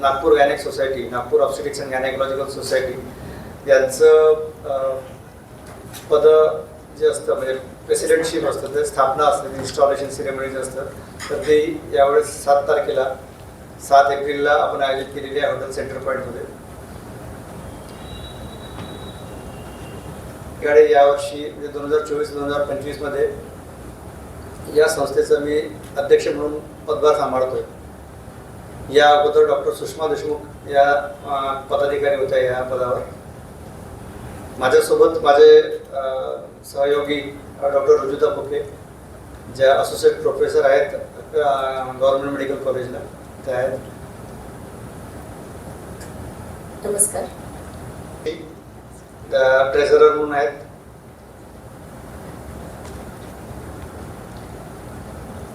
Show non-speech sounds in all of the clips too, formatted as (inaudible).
Nagpur gynaec society Nagpur obstetrics and gynaecological society यांचं पद जे असतं म्हणजे प्रेसिडेंटशिप असतं ते स्थापना असते इन्स्टॉलेशन सिरेमनी जे असतं तर ते यावेळेस सात तारखेला सात एप्रिलला आपण आयोजित केलेली आहे हॉटेल सेंटर पॉईंटमध्ये याकडे यावर्षी म्हणजे दोन हजार चोवीस दोन हजार पंचवीसमध्ये या संस्थेचं मी अध्यक्ष म्हणून पदभार सांभाळतोय. या अगोदर डॉक्टर सुषमा देशमुख या पदाधिकारी होत्या या पदावर. माझ्यासोबत माझे सहयोगी डॉक्टर रुजुता फुके ज्या असोसिएट प्रोफेसर आहेत गव्हर्नमेंट मेडिकल कॉलेजला त्या आहेत. नमस्कार. ट्रेझरर म्हणून आहेत.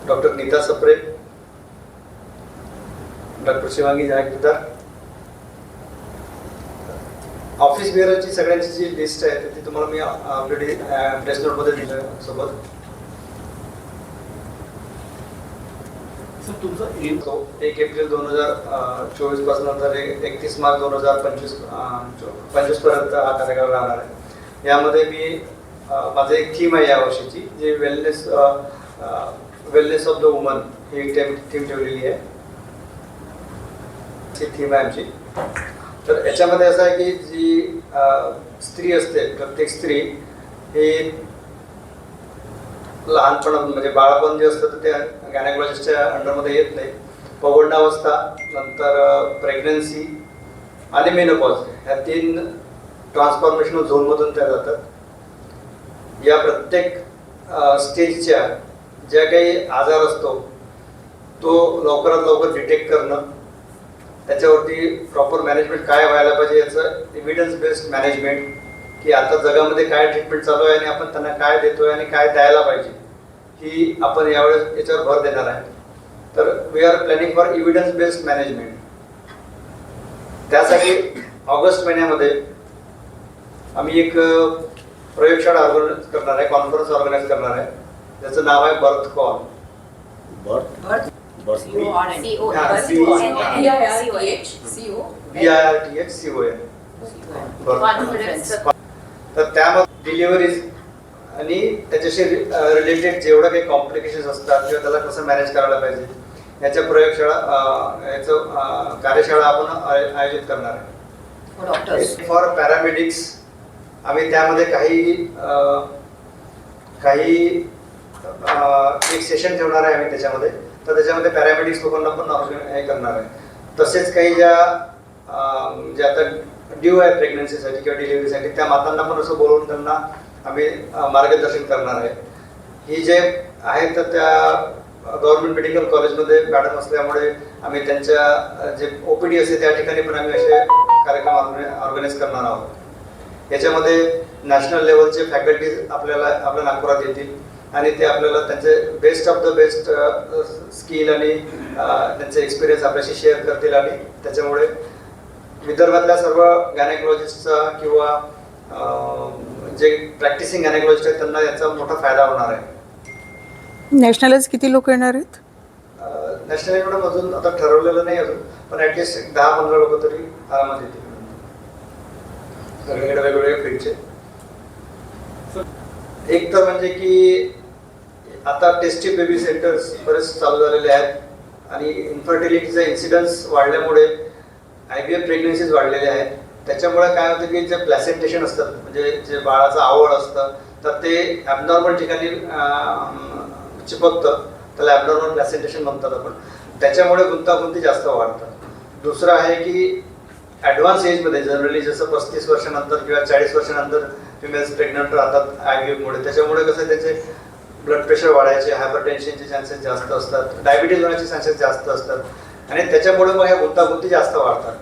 Doctor Neeta Sapre doctor Shivangi Jagirdar office बिअरची सगळ्यांची जी लिस्ट आहे ती तुम्हाला मी ऑलरेडी नोटमध्ये दिलं सोबत. एक एप्रिल दोन हजार चोवीसपासून तर एकतीस मार्च दोन हजार पंचवीस पंचवीसपर्यंत हा कार्यक्रम राहणार आहे. यामध्ये मी माझं एक थीम आहे या वर्षीची जे wellness wellness of the woman he theme ठेवलेली आहे. ती थीम आहे आमची. तर याच्यामध्ये असं आहे की जी स्त्री असते प्रत्येक स्त्री ही लहानपण म्हणजे बाळपण जे असतं तर ते गॅनेकॉलॉजिस्टच्या अंडरमध्ये येत नाही. पौगंडावस्था नंतर प्रेग्नन्सी आणि मेनोपॉज ह्या तीन ट्रान्सफॉर्मेशनल झोनमधून त्या जातात. या प्रत्येक स्टेजच्या ज्या काही आजार असतो तो लवकरात लवकर डिटेक्ट करणं त्याच्यावरती प्रॉपर मॅनेजमेंट काय व्हायला पाहिजे याचं एव्हिडन्स बेस्ड मॅनेजमेंट की आता जगामध्ये काय ट्रीटमेंट चालू आहे आणि आपण त्यांना काय देतोय आणि काय द्यायला पाहिजे ही आपण यावेळेस याच्यावर भर देणार आहे. तर we are planning for evidence based management त्यासाठी ऑगस्ट महिन्यामध्ये आम्ही एक प्रयोगशाळा ऑर्गनाईज करणार आहे कॉन्फरन्स ऑर्गनाईज करणार आहे. त्याचं नाव आहे birth call birth? Birth birth C O हा, N C O N N. N C O H C O B I R T H C O N. तर त्यामध्ये डिलिव्हरीज आणि त्याच्याशी रिलेटेड जेवढं काही कॉम्प्लिकेशन्स असतात किंवा त्याला कसं मॅनेज करायला पाहिजे याच्या प्रयोगशाळा अ, याचं अ, कार्यशाळा आपण आय- आयोजित करणार आहे. फॉर पॅरामेडिक्स आम्ही त्यामध्ये काही अ, काही अ, एक सेशन ठेवणार आहे आम्ही त्याच्यामध्ये तर त्याच्यामध्ये पॅरामेडिक्स लोकांना पण ऑर्गन- हे करणार आहे. तसेच काही ज्या ज्या म्हणजे आता ड्यू आहे प्रेग्नन्सीसाठी किंवा डिलिव्हरीसाठी त्या मातांना पण असं बोलवून त्यांना आम्ही मार्गदर्शन करणार आहे. ही जे आहे तर त्या गव्हर्नमेंट मेडिकल कॉलेजमध्ये मॅडम असल्यामुळे आम्ही त्यांच्या जे ओपीडी असते त्या ठिकाणी पण आम्ही असे कार्यक्रम ऑर्गनाईज करणार आहोत. याच्यामध्ये नॅशनल लेवलचे फॅकल्टीज आपल्याला आपल्या नागपुरात येतील. आणि ते आपल्याला त्यांचे best of the best skill आणि त्यांचे एक्सपिरियन्स आपल्याशी शेअर करतील आणि त्याच्यामुळे विदर्भातल्या सर्व गॅनेकॉलॉजिस्टचा किंवा जे प्रॅक्टिसिंग गॅनेकॉलॉजिस्ट आहेत त्यांना याचा मोठा फायदा होणार आहे. नॅशनलाइज किती लोक येणार आहेत? नॅशनल मॅडम अजून आता ठरवलेलं नाही अजून पण ऍटलिस्ट दहा पंधरा लोक तरी आरामात येतील. सगळीकडे वेगवेगळे फील्डचे एक तर म्हणजे की आता टेस्टी बेबी सेंटर्स बरेच चालू झालेले आहेत आणि इन्फर्टिलिटीचा इन्सिडन्स वाढल्यामुळे आय बी एफ प्रेग्नन्सीज वाढलेल्या आहेत. त्याच्यामुळे काय होतं की जे प्लॅसेंटेशन असतात म्हणजे जे बाळाचं आवड असतं तर ते ॲबनॉर्मल ठिकाणी चिपकतं. त्याला ॲबनॉर्मल प्लॅसेंटेशन म्हणतात आपण. त्याच्यामुळे गुंतागुंती जास्त वाढतात. दुसरं आहे की ॲडव्हान्स एजमध्ये जनरली जसं पस्तीस वर्षानंतर किंवा चाळीस वर्षानंतर फिमेल्स प्रेग्नंट राहतात आय त्याच्यामुळे कसं त्याचे ब्लड प्रेशर वाढायचे हायपर टेन्शनचे चान्सेस जास्त असतात डायबिटीज होण्याचे चान्सेस जास्त असतात. आणि त्याच्यामुळे मग ह्या गुंतागुंती जास्त वाढतात.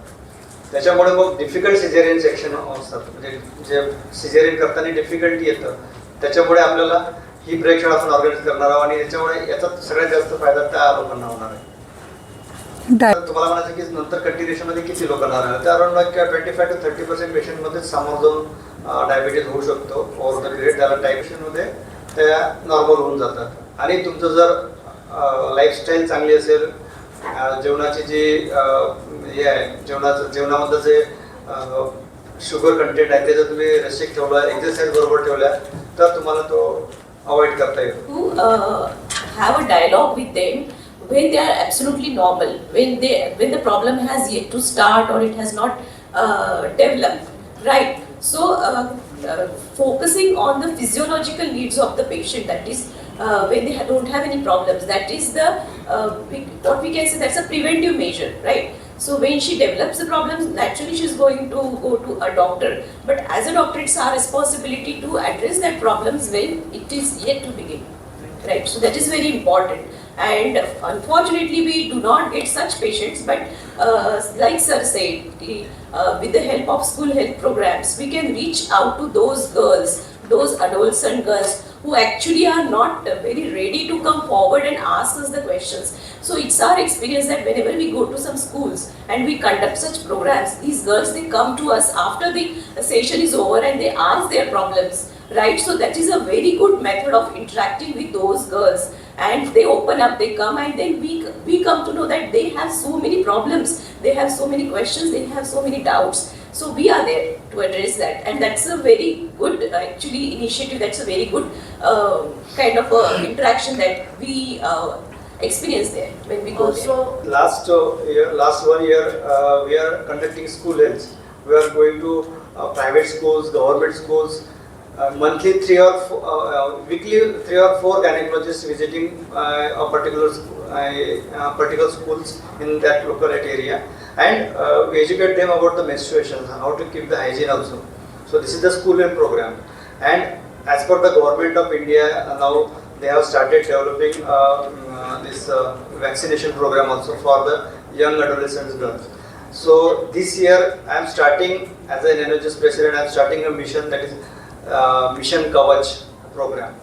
त्याच्यामुळे मग डिफिकल्ट सिजेरियन सेक्शन असतात. म्हणजे जे सिजेरियन करताना डिफिकल्टी येतं त्याच्यामुळे आपल्याला ही प्रयोगशाळा आपण ऑर्गनाईज करणार आहोत. आणि याच्यामुळे याचा सगळ्यात जास्त फायदा त्या लोकांना होणार आहे. तुम्हाला म्हणायचं की नंतर किती राहणार around twenty five to thirty percent पेशंटमध्ये समोर जाऊन डायबिटीज होऊ शकतो. ओव्हर द पिरियड त्याला मध्ये त्या नॉर्मल होऊन जातात. आणि तुमचं जर लाईफस्टाईल चांगली असेल अं, जेवणाची जी अं, हे आहे जेवणाचं जेवणामधलं जे शुगर कंटेंट आहे त्याचं तुम्ही रसिक ठेवला एक्सरसाइज बरोबर ठेवल्या तर तुम्हाला तो अवॉइड करता uh, have a dialogue with them when they are absolutely normal, when they when the problem has yet to start or it has not uh, developed, right? So uh, uh, focusing on the physiological needs of the patient, that is. Uh, when they don't have any problems, that is the uh, what we can say that's a preventive measure, right? So when she develops the problems, naturally she's going to go to a doctor. But as a doctor, it's our responsibility to address that problems when it is yet to begin. Right, so that is very important. And unfortunately, we do not get such patients. But uh, like Sir said, uh, with the help of school health programs, we can reach out to those girls, those adolescent girls who actually are not very ready to come forward and ask us the questions. So it's our experience that whenever we go to some schools and we conduct such programs, these girls they come to us after the session is over and they ask their problems, right? So that is a very good method of interacting with those girls. And they open up, they come, and then we we come to know that they have so many problems, they have so many questions, they have so many doubts. So we are there to address that, and that's a very good actually initiative. That's a very good uh, kind of uh, interaction that we uh, experience there when we go there. Last uh, year, last one year, uh, we are conducting school health. We are going to uh, private schools, government schools. Uh, monthly, three or four, uh, uh, weekly, three or four gynecologists visiting uh, a particular uh, particular schools in that local area, and uh, we educate them about the menstruation, how to keep the hygiene also. So this is the school health program, and as per the government of India, uh, now they have started developing uh, mm, uh, this uh, vaccination program also for the young adolescents girls. So this year I am starting as an NHS president. I am starting a mission that is uh, Mission Kavach program.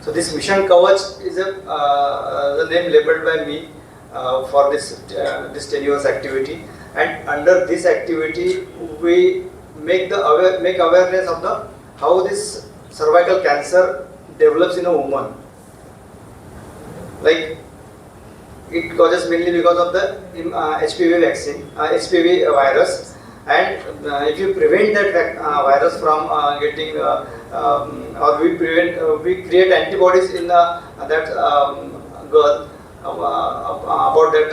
So this Mission Kavach is a uh, the name labeled by me uh, for this uh, this tenuous activity, and under this activity we make the aware, make awareness of the how this cervical cancer develops in a woman. Like it causes mainly because of the um, uh, HPV vaccine, uh, HPV virus, and uh, if you prevent that uh, virus from uh, getting, um, or we prevent, we create antibodies in uh, that um, girl about that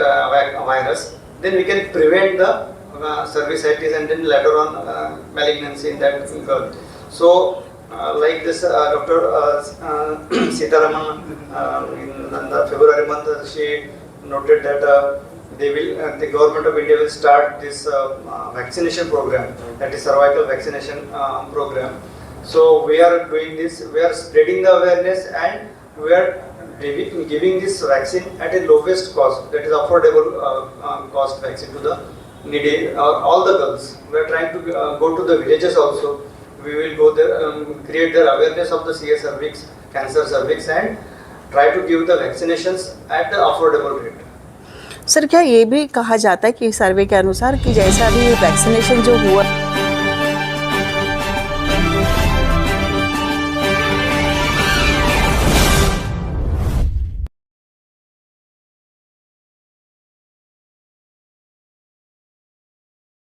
virus, then we can prevent the uh, cervicitis and then later on uh, malignancy in that girl. So, uh, like this, uh, Dr. Uh, (clears throat) Sitaraman uh, in the February month, she noted that uh, they will, uh, the government of India will start this uh, vaccination program, that is cervical vaccination uh, program. So we are doing this, we are spreading the awareness and we are giving this vaccine at a lowest cost, that is affordable uh, uh, cost vaccine to the needy, uh, all the girls. We are trying to uh, go to the villages also. We will go there, um, create their awareness of the CA cervix, cancer cervix and try to give the vaccinations at the affordable rate. Sir क्या ये भी कहा जाता है कि सर्वे के अनुसार कि जैसा भी वैक्सीनेशन जो हुआ